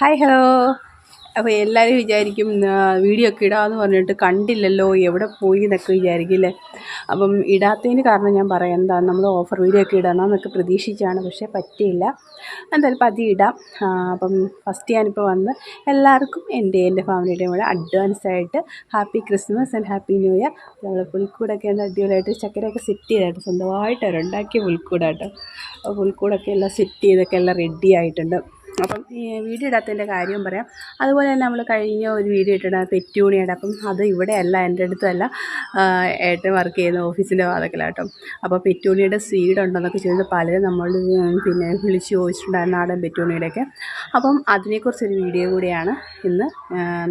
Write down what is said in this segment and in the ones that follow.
Hi hello അപ്പോൾ എല്ലാവരും വിചാരിക്കും വീഡിയോ ഒക്കെ ഇടാമെന്ന് പറഞ്ഞിട്ട് കണ്ടില്ലല്ലോ എവിടെ പോയി എന്നൊക്കെ വിചാരിക്കില്ലേ? അപ്പം ഇടാത്തതിന് കാരണം ഞാൻ പറയാം എന്താ നമ്മൾ ഓഫർ വീഡിയോ ഒക്കെ ഇടണം എന്നൊക്കെ പ്രതീക്ഷിച്ചാണ് പക്ഷേ പറ്റിയില്ല. എന്തായാലും പതി ഇടാം. അപ്പം ഫസ്റ്റ് ഞാനിപ്പോൾ വന്ന് എല്ലാവർക്കും എന്റെ എന്റെ ഫാമിലിയുടെയും കൂടെ അഡ്വാൻസ് ആയിട്ട് happy Christmas and happy new year നമ്മൾ പുൽക്കൂടൊക്കെ ഉണ്ട് അടിപൊളിയായിട്ട് ചക്കരയൊക്കെ സെറ്റ് ചെയ്തായിട്ട് സ്വന്തമായിട്ട് അവരുണ്ടാക്കിയ പുൽക്കൂടാട്ടോ. അപ്പോൾ പുൽക്കൂടൊക്കെ എല്ലാം സെറ്റ് ചെയ്തൊക്കെ എല്ലാം റെഡി ആയിട്ടുണ്ട്. അപ്പം ഈ വീഡിയോ ഇടാത്തതിന്റെ കാര്യം പറയാം. അതുപോലെ തന്നെ നമ്മൾ കഴിഞ്ഞ ഒരു വീഡിയോ ഇട്ടിട്ട് പെറ്റൂണിയുടെ അപ്പം അത് ഇവിടെയല്ല എന്റെ അടുത്തല്ല ഏട്ടൻ വർക്ക് ചെയ്യുന്ന ഓഫീസിന്റെ വാതക്കലാട്ടോ. അപ്പോൾ പെറ്റൂണിയുടെ സീഡ് ഉണ്ടെന്നൊക്കെ ചോദിച്ചാൽ പലരും നമ്മൾ പിന്നെ വിളിച്ച് ചോദിച്ചിട്ടുണ്ടായിരുന്നു നാടൻ പെറ്റൂണിയുടെയൊക്കെ. അപ്പം അതിനെക്കുറിച്ചൊരു വീഡിയോ കൂടിയാണ് ഇന്ന്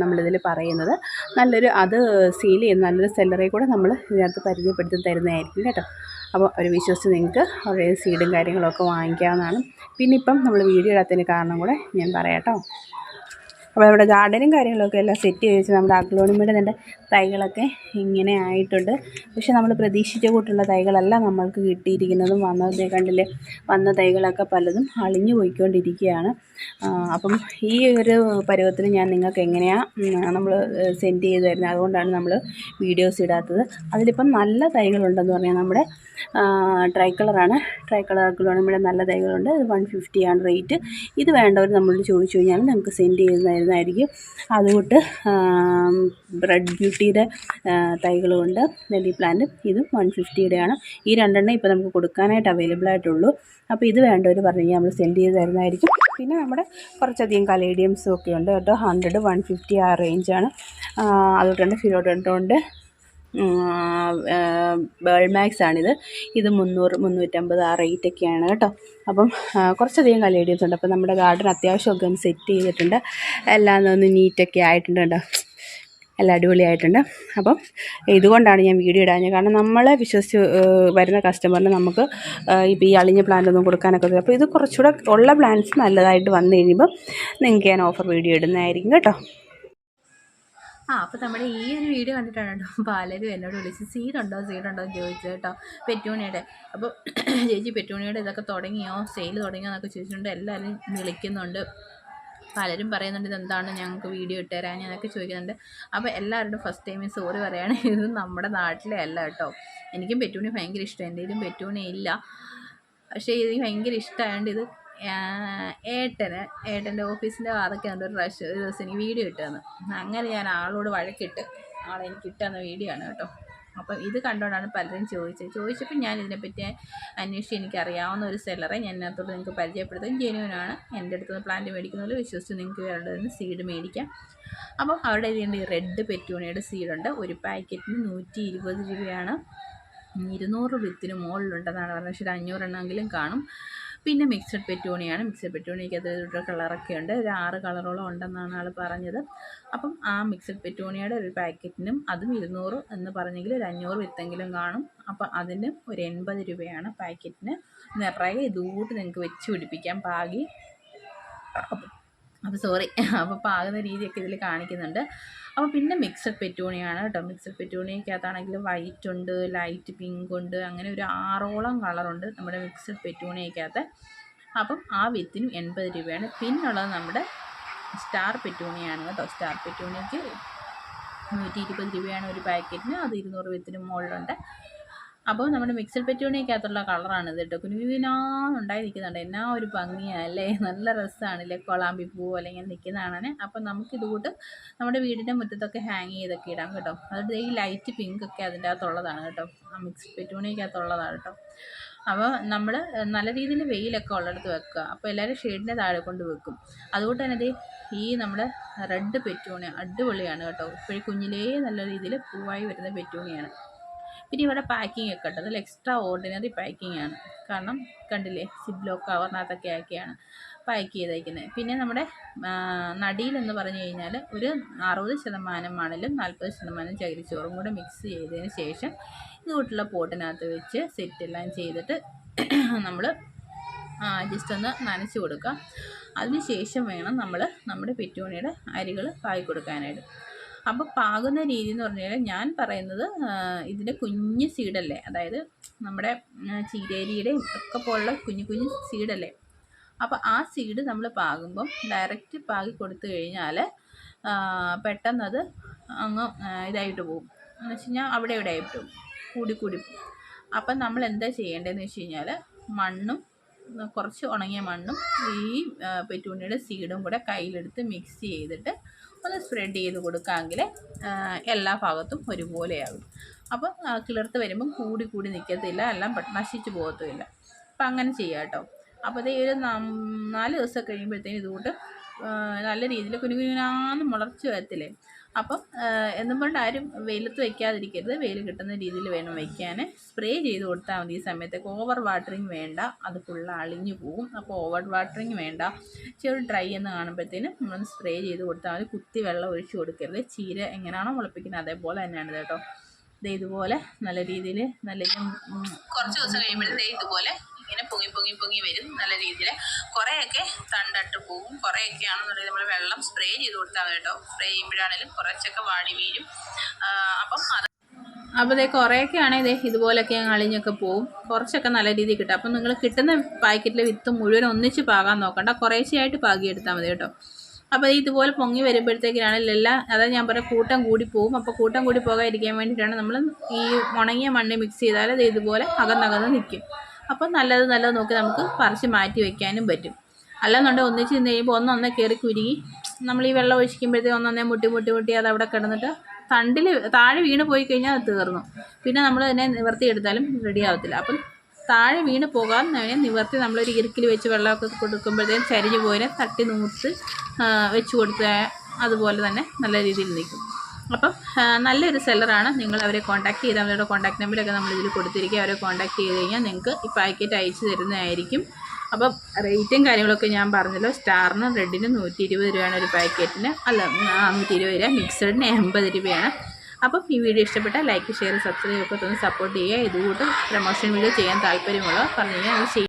നമ്മളിതിൽ പറയുന്നത്. നല്ലൊരു അത് സീൽ ചെയ്യുന്ന നല്ലൊരു സെല്ലറെ കൂടെ നമ്മൾ ഇതിനകത്ത് പരിചയപ്പെടുത്തി തരുന്നതായിരിക്കും കേട്ടോ. അപ്പോൾ അവർ വിശ്വസിച്ച് നിങ്ങൾക്ക് അവരുടെ സീഡും കാര്യങ്ങളൊക്കെ വാങ്ങിക്കാവുന്നതാണ്. പിന്നെ ഇപ്പം നമ്മൾ വീഡിയോ ഇടാത്തതിന് കാരണം കൂടെ ഞാൻ പറയാട്ടോ അപ്പോൾ ഇവിടെ ഗാർഡനും കാര്യങ്ങളൊക്കെ എല്ലാം സെറ്റ് ചെയ്ത് വെച്ച് നമ്മുടെ അഗ്ലോണിമയുടെ തന്നെ തൈകളൊക്കെ ഇങ്ങനെ ആയിട്ടുണ്ട്. പക്ഷേ നമ്മൾ പ്രതീക്ഷിച്ച കൂട്ടുള്ള തൈകളല്ല നമ്മൾക്ക് കിട്ടിയിരിക്കുന്നതും വന്നതേ കണ്ടില്ലേ? വന്ന തൈകളൊക്കെ പലതും അളിഞ്ഞു പോയിക്കൊണ്ടിരിക്കുകയാണ്. അപ്പം ഈ ഒരു പരുവത്തിൽ ഞാൻ നിങ്ങൾക്ക് എങ്ങനെയാണ് നമ്മൾ സെൻഡ് ചെയ്ത് തരുന്നത് അതുകൊണ്ടാണ് നമ്മൾ വീഡിയോസ് ഇടാത്തത്. അതിലിപ്പം നല്ല തൈകളുണ്ടെന്ന് പറഞ്ഞാൽ നമ്മുടെ ട്രൈ കളറാണ് ട്രൈ കളർ നമ്മുടെ നല്ല തൈകളുണ്ട്. വൺ ഫിഫ്റ്റിയാണ് റേറ്റ് ഇത് വേണ്ടവർ നമ്മളോട് ചോദിച്ചു കഴിഞ്ഞാൽ നമുക്ക് സെൻഡ് ചെയ്ത് തരുന്നതായിരിക്കും. അതുകൊണ്ട് ബ്രെഡ് ബ്യൂട്ടിയുടെ തൈകളുമുണ്ട് നെല്ലി പ്ലാന്റ് ഇതും വൺ ഫിഫ്റ്റിയുടെയാണ് ഈ രണ്ടെണ്ണം ഇപ്പോൾ നമുക്ക് കൊടുക്കാനായിട്ട് അവൈലബിൾ ആയിട്ടുള്ളൂ. അപ്പോൾ ഇത് വേണ്ടവർ പറഞ്ഞു കഴിഞ്ഞാൽ നമ്മൾ സെൻഡ് ചെയ്ത് തരുന്നതായിരിക്കും പിന്നെ നമ്മുടെ കുറച്ചധികം കലേഡിയംസും ഒക്കെ ഉണ്ട് കേട്ടോ. ഹൺഡ്രഡ് വൺ ഫിഫ്റ്റി ആ റേഞ്ചാണ് അതുകൊണ്ട് ഫിലോഡോണ്ട് ബേൾമാക്സ് ആണിത്. ഇത് മുന്നൂറ് മുന്നൂറ്റമ്പത് ആ റേറ്റൊക്കെയാണ് കേട്ടോ. അപ്പം കുറച്ചധികം കലേഡിയംസ് ഉണ്ട്. അപ്പം നമ്മുടെ ഗാർഡൻ അത്യാവശ്യമൊക്കെ ഒന്ന് സെറ്റ് ചെയ്തിട്ടുണ്ട്. എല്ലാം ഒന്ന് നീറ്റൊക്കെ ആയിട്ടുണ്ട് കേട്ടോ. എല്ലാം അടിപൊളിയായിട്ടുണ്ട്. അപ്പം ഇതുകൊണ്ടാണ് ഞാൻ വീഡിയോ ഇടാഞ്ഞത്. കാരണം നമ്മളെ വിശ്വസിച്ച് വരുന്ന കസ്റ്റമറിന് നമുക്ക് ഇപ്പോൾ ഈ അളിഞ്ഞ പ്ലാന്റ് ഒന്നും കൊടുക്കാനൊക്കെ അപ്പോൾ ഇത് കുറച്ചുകൂടെ ഉള്ള പ്ലാന്റ്സ് നല്ലതായിട്ട് വന്നു കഴിയുമ്പോൾ നിങ്ങൾക്ക് ഞാൻ ഓഫർ വീഡിയോ ഇടുന്നതായിരിക്കും കേട്ടോ. ആ അപ്പോൾ നമ്മുടെ ഈ ഒരു വീഡിയോ കണ്ടിട്ടാണ് കേട്ടോ പലരും എന്നോട് വിളിച്ച് സീഡുണ്ടോ സീഡുണ്ടോ എന്ന് ചോദിച്ചത് കേട്ടോ പെറ്റൂണിയുടെ. അപ്പോൾ ചേച്ചി പെറ്റൂണിയുടെ ഇതൊക്കെ തുടങ്ങിയോ? സെയിൽ തുടങ്ങിയോ എന്നൊക്കെ ചോദിച്ചിട്ടുണ്ട്. എല്ലാവരും വിളിക്കുന്നുണ്ട്. പലരും പറയുന്നുണ്ട് ഇതെന്താണ് ഞങ്ങൾക്ക് വീഡിയോ ഇട്ട് ഇട്ടുതരാൻ എന്നൊക്കെ ചോദിക്കുന്നുണ്ട്. അപ്പോൾ എല്ലാവരോടും ഫസ്റ്റ് ടൈം സോറി പറയുകയാണ് ഇത് നമ്മുടെ നാട്ടിലെ അല്ല കേട്ടോ. എനിക്കും പെറ്റൂണി ഭയങ്കര ഇഷ്ടം എന്റെ ഇതിലും പെറ്റൂണി ഇല്ല. പക്ഷേ ഇത് ഭയങ്കര ഇഷ്ടമായതുകൊണ്ട് ഇത് ഏട്ടന് ഏട്ടന്റെ ഓഫീസിന്റെ ഉണ്ട് ഒരു പ്രാവശ്യം ഒരു ദിവസം എനിക്ക് വീഡിയോ ഇട്ടതെന്ന് അങ്ങനെ ഞാൻ ആളോട് വഴക്കിട്ട് ആളെനിക്ക് ഇട്ടുതന്ന വീഡിയോ ആണ് കേട്ടോ. അപ്പം ഇത് കണ്ടുകൊണ്ടാണ് പലരും ചോദിച്ചത്. ചോദിച്ചപ്പോൾ ഞാൻ ഇതിനെപ്പറ്റി അന്വേഷിച്ച് എനിക്കറിയാവുന്ന ഒരു സെല്ലറെ ഞാൻ അതിനകത്തോട്ട് നിങ്ങൾക്ക് പരിചയപ്പെടുത്തും. ജെനുവിനാണ് എന്റെ അടുത്ത് നിന്ന് പ്ലാന്റ് മേടിക്കുന്നതിൽ വിശ്വസിച്ച് നിങ്ങൾക്ക് നിന്ന് സീഡ് മേടിക്കാം. അപ്പം അവരുടെ ഇതിന്റെ റെഡ് പെറ്റൂണിയുടെ സീഡുണ്ട്. ഒരു പാക്കറ്റിന് നൂറ്റി ഇരുപത് രൂപയാണ്. ഇരുന്നൂറ് വിത്തിന് മുകളിലുണ്ടെന്നാണ് പറഞ്ഞത്. പക്ഷേ ഒരു അഞ്ഞൂറെണ്ണമെങ്കിലും കാണും. പിന്നെ മിക്സഡ് പെറ്റൂണിയാണ്. മിക്സഡ് പെറ്റൂണിക്ക് അത് കളറൊക്കെ ഉണ്ട്. ഒരു ആറ് കളറോളം ഉണ്ടെന്നാണ് ആൾ പറഞ്ഞത്. അപ്പം ആ മിക്സഡ് പെറ്റൂണിയുടെ ഒരു പാക്കറ്റിനും അതും ഇരുന്നൂറ് എന്ന് പറഞ്ഞെങ്കിൽ ഒരു അഞ്ഞൂറ് വിത്തെങ്കിലും കാണും. അപ്പം അതിന് ഒരു എൺപത് രൂപയാണ് പാക്കറ്റിന്. നിറയെ ഇതുകൂട്ട് നിങ്ങൾക്ക് വെച്ച് പിടിപ്പിക്കാം പാകി. അപ്പോൾ സോറി അപ്പോൾ പാകുന്ന രീതിയൊക്കെ ഇതിൽ കാണിക്കുന്നുണ്ട്. അപ്പോൾ പിന്നെ മിക്സഡ് പെറ്റൂണിയാണ് കേട്ടോ. മിക്സഡ് പെറ്റൂണിയക്കകത്താണെങ്കിൽ വൈറ്റ് ഉണ്ട് ലൈറ്റ് പിങ്ക് ഉണ്ട് അങ്ങനെ ഒരു ആറോളം കളറുണ്ട് നമ്മുടെ മിക്സഡ് പെറ്റൂണിയക്കകത്ത് അപ്പം ആ വിത്തിനും എൺപത് രൂപയാണ്. പിന്നുള്ളത് നമ്മുടെ സ്റ്റാർ പെറ്റൂണിയാണ് കേട്ടോ. സ്റ്റാർ പെറ്റൂണിയക്ക് നൂറ്റി ഇരുപത് രൂപയാണ് ഒരു പാക്കറ്റിന് അത് ഇരുന്നൂറ് വിത്തിന് മുകളിലുണ്ട്. അപ്പോൾ നമ്മുടെ മിക്സഡ് പെറ്റൂണിയക്കകത്തുള്ള കളറാണ് ഇത് കേട്ടോ. കുനുകുനാന്നുണ്ടായി നിൽക്കുന്നുണ്ട് എന്നാ ഒരു ഭംഗിയല്ലേ നല്ല രസമാണല്ലേ കൊളാമ്പി പൂ അല്ലെങ്കിൽ നിൽക്കുന്നതാണ് അപ്പോൾ നമുക്ക് കൂട്ട് നമ്മുടെ വീടിന്റെ മുറ്റത്തൊക്കെ ഹാങ് ചെയ്തൊക്കെ ഇടാം കേട്ടോ. അതുകൊണ്ട് ഈ ലൈറ്റ് പിങ്ക് ഒക്കെ അതിന്റെ അകത്തുള്ളതാണ് കേട്ടോ. ആ മിക്സ് പെറ്റൂണിയക്കകത്തുള്ളതാണ് കേട്ടോ. അപ്പോൾ നമ്മൾ നല്ല രീതിയിൽ വെയിലൊക്കെ ഉള്ളിടത്ത് വെക്കുക. അപ്പോൾ എല്ലാവരും ഷെയ്ഡിന്റെ താഴെ കൊണ്ട് വെക്കും. അതുകൊണ്ട് തന്നെ ഈ നമ്മുടെ റെഡ് പെറ്റൂണി അടിപൊളിയാണ് കേട്ടോ. ഇപ്പോഴും കുഞ്ഞിലേ നല്ല രീതിയിൽ പൂവായി വരുന്ന പെറ്റൂണിയാണ്. പിന്നെ ഇവിടെ പാക്കിംഗ് ഒക്കെ ഉണ്ട്. അതിൽ എക്സ്ട്രാ ഓർഡിനറി പാക്കിംഗ് ആണ്. കാരണം കണ്ടില്ലേ സിബ്ലോ കവറിനകത്തൊക്കെ ആക്കിയാണ് പാക്ക് ചെയ്തേക്കുന്നത് പിന്നെ നമ്മുടെ നടിയിലെന്ന് പറഞ്ഞു കഴിഞ്ഞാൽ ഒരു അറുപത് ശതമാനം മണലും നാൽപ്പത് ശതമാനം ചകിരിച്ചോറും കൂടെ മിക്സ് ചെയ്തതിന് ശേഷം ഇതുകൂട്ടുള്ള പോട്ടിനകത്ത് വെച്ച് സെറ്റെല്ലാം ചെയ്തിട്ട് നമ്മൾ ജസ്റ്റ് ഒന്ന് നനച്ച് കൊടുക്കുക. അതിന് ശേഷം വേണം നമ്മൾ നമ്മുടെ പെറ്റൂണിയുടെ അരികൾ പായി കൊടുക്കാനായിട്ട് അപ്പോൾ പാകുന്ന രീതി എന്ന് പറഞ്ഞാൽ ഞാൻ പറയുന്നത് ഇതിന്റെ കുഞ്ഞ് സീഡല്ലേ? അതായത് നമ്മുടെ ചീരേരിയുടെ ചീരേരിയുടെയും ഒക്കെ പോലുള്ള കുഞ്ഞു കുഞ്ഞു സീഡല്ലേ? അപ്പോൾ ആ സീഡ് നമ്മൾ പാകുമ്പം ഡയറക്റ്റ് പാകി കൊടുത്തു കഴിഞ്ഞാൽ പെട്ടെന്നത് അങ്ങ് ഇതായിട്ട് പോകും. എന്ന് വെച്ച് കഴിഞ്ഞാൽ അവിടെ ഇവിടെ ആയിട്ട് കൂടി കൂടി പോകും. അപ്പം നമ്മൾ എന്താ ചെയ്യേണ്ടതെന്ന് വെച്ച് കഴിഞ്ഞാൽ മണ്ണും കുറച്ച് ഉണങ്ങിയ മണ്ണും ഈ പെറ്റൂണിയുടെ സീഡും കൂടെ കയ്യിലെടുത്ത് മിക്സ് ചെയ്തിട്ട് ഒന്ന് സ്പ്രെഡ് ചെയ്ത് കൊടുക്കാമെങ്കിൽ എല്ലാ ഭാഗത്തും ഒരുപോലെയാകും. അപ്പം കിളിർത്ത് വരുമ്പം കൂടി കൂടി നിൽക്കത്തില്ല എല്ലാം നശിച്ചു പോകത്തുമില്ല. അപ്പം അങ്ങനെ ചെയ്യാം കേട്ടോ. അപ്പോൾ അതേ ഒരു നാല് ദിവസം കഴിയുമ്പോഴത്തേനും ഇതുകൊണ്ട് നല്ല രീതിയിൽ കുഞ്ഞു കുനുകുനാന്ന് മുളർച്ച് വരത്തില്ലേ? അപ്പം എന്നും കൊണ്ട് ആരും വെയിലത്ത് വെക്കാതിരിക്കരുത്. വെയിൽ കിട്ടുന്ന രീതിയിൽ വേണം വയ്ക്കാൻ സ്പ്രേ ചെയ്ത് കൊടുത്താൽ മതി ഈ സമയത്തൊക്കെ. ഓവർ വാട്ടറിങ് വേണ്ട. അത് ഫുള്ള് അളിഞ്ഞു പോകും. അപ്പോൾ ഓവർ വാട്ടറിങ് വേണ്ട. ചെറു ഡ്രൈ എന്ന് കാണുമ്പോഴത്തേനും നമ്മൾ സ്പ്രേ ചെയ്ത് കൊടുത്താൽ മതി. കുത്തി വെള്ളം ഒഴിച്ചു കൊടുക്കരുത്. ചീര എങ്ങനെയാണോ മുളപ്പിക്കുന്നത് അതേപോലെ തന്നെയാണ് കേട്ടോ. ഇതുപോലെ നല്ല രീതിയിൽ നല്ല കുറച്ച് ദിവസം കഴിയുമ്പോഴത്തേ ഇതുപോലെ പൊങ്ങി പൊങ്ങി പൊങ്ങി വരും. നല്ല രീതിയിൽ കുറേയൊക്കെ തണ്ടട്ട് പോകും കുറേയൊക്കെ ആണെന്നുണ്ടെങ്കിൽ നമ്മൾ വെള്ളം സ്പ്രേ ചെയ്ത് കൊടുത്താൽ മതി കേട്ടോ. സ്പ്രേ ചെയ്യുമ്പോഴാണെങ്കിലും കുറച്ചൊക്കെ വാടി വീഴും. അപ്പം അത് അപ്പോൾ ഇതേ കുറേയൊക്കെ ആണെങ്കിൽ ഇതേ ഇതുപോലെയൊക്കെ ഞാൻ അളിഞ്ഞൊക്കെ പോവും. കുറച്ചൊക്കെ നല്ല രീതിയിൽ കിട്ടും. അപ്പം നിങ്ങൾ കിട്ടുന്ന പാക്കറ്റിലെ വിത്ത് മുഴുവൻ ഒന്നിച്ച് പാകാൻ നോക്കണ്ട. കുറേശ്ശെയായിട്ട് പാകി എടുത്താൽ മതി കേട്ടോ. അപ്പോൾ ഇതുപോലെ പൊങ്ങി വരുമ്പോഴത്തേക്കിനാണെങ്കിൽ എല്ലാം അതായത് ഞാൻ പറയാം കൂട്ടം കൂടി പോകും അപ്പോൾ കൂട്ടം കൂടി പോകാതിരിക്കാൻ വേണ്ടിയിട്ടാണ് നമ്മൾ ഈ ഉണങ്ങിയ മണ്ണ് മിക്സ് ചെയ്താൽ ഇത് ഇതുപോലെ അകന്നകന്ന് നിൽക്കും അപ്പോൾ നല്ലത് നല്ലത് നോക്കി നമുക്ക് പറിച്ച് മാറ്റി വയ്ക്കാനും പറ്റും. അല്ലെന്നുണ്ടെങ്കിൽ ഒന്നിച്ച് നിന്ന് കഴിയുമ്പോൾ ഒന്നൊന്നേ കയറി കുരുങ്ങി നമ്മൾ ഈ വെള്ളം ഒഴിക്കുമ്പോഴത്തേക്ക് ഒന്നൊന്നേ മുട്ടി മുട്ടി മുട്ടി അത് അവിടെ കിടന്നിട്ട് തണ്ടിൽ താഴെ വീണ് പോയി കഴിഞ്ഞാൽ അത് തീർന്നു. പിന്നെ നമ്മൾ അതിനെ നിവർത്തിയെടുത്താലും റെഡി ആവത്തില്ല. അപ്പം താഴെ വീണ് പോകാൻ അതിനെ നിവർത്തി നമ്മളൊരു ഇറുക്കിൽ വെച്ച് വെള്ളമൊക്കെ കൊടുക്കുമ്പോഴത്തേക്കും ചരിഞ്ഞു പോയതിനെ തട്ടി നൂത്ത് ആ, വെച്ച് കൊടുത്താൽ അതുപോലെ തന്നെ നല്ല രീതിയിൽ നിൽക്കും. അപ്പം നല്ലൊരു സെല്ലറാണ്. നിങ്ങൾ അവരെ കോൺടാക്ട് ചെയ്താൽ അവരുടെ കോൺടാക്ട് നമ്പറൊക്കെ നമ്മൾ ഇതിൽ കൊടുത്തിരിക്കുക. അവരെ കോൺടാക്ട് ചെയ്ത് കഴിഞ്ഞാൽ നിങ്ങൾക്ക് ഈ പാക്കറ്റ് അയച്ചു തരുന്നതായിരിക്കും. അപ്പം റേറ്റും കാര്യങ്ങളൊക്കെ ഞാൻ പറഞ്ഞല്ലോ. സ്റ്റാറിന് റെഡിനും നൂറ്റി ഇരുപത് രൂപയാണ് ഒരു പാക്കറ്റിന് അല്ല നൂറ്റി ഇരുപത് രൂപ മിക്സഡിന് എൺപത് രൂപയാണ്. അപ്പം ഈ വീഡിയോ ഇഷ്ടപ്പെട്ടാൽ ലൈക്ക് ഷെയർ സബ്സ്ക്രൈബ് ഒക്കെ തന്നെ സപ്പോർട്ട് ചെയ്യുക. ഇതുകൂട്ട് പ്രൊമോഷൻ വീഡിയോ ചെയ്യാൻ താല്പര്യമുള്ളവർ പറഞ്ഞു കഴിഞ്ഞാൽ അത്